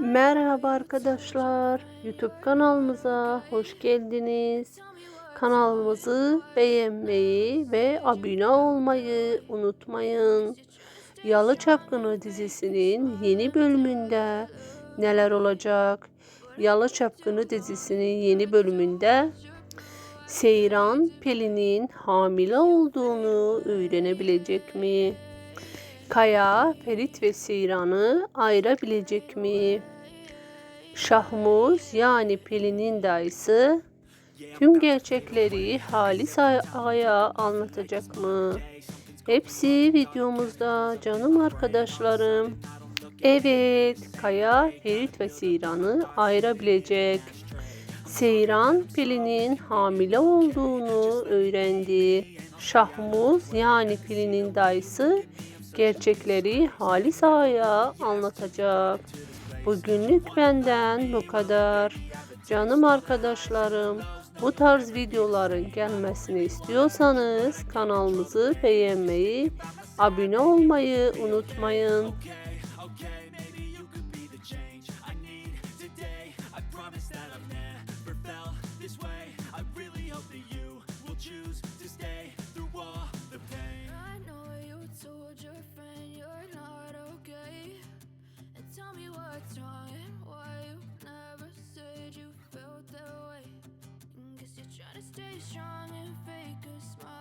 Merhaba arkadaşlar. YouTube kanalımıza hoş geldiniz. Kanalımızı beğenmeyi ve abone olmayı unutmayın. Yalı Çapkını dizisinin yeni bölümünde neler olacak? Yalı Çapkını dizisinin yeni bölümünde Seyran Pelin'in hamile olduğunu öğrenebilecek mi? Kaya, Ferit ve Seyran'ı ayırabilecek mi? Şahmuz yani Pelin'in dayısı tüm gerçekleri Halis Ağa'ya anlatacak mı? Hepsi videomuzda canım arkadaşlarım. Evet, Kaya, Ferit ve Seyran'ı ayırabilecek. Seyran Pelin'in hamile olduğunu öğrendi. Şahmuz yani Pelin'in dayısı gerçekleri Halis Ağa'ya anlatacak. Bugünlük benden bu kadar. Canım arkadaşlarım, bu tarz videoların gelmesini istiyorsanız kanalımızı beğenmeyi, abone olmayı unutmayın. stay strong and fake a smile.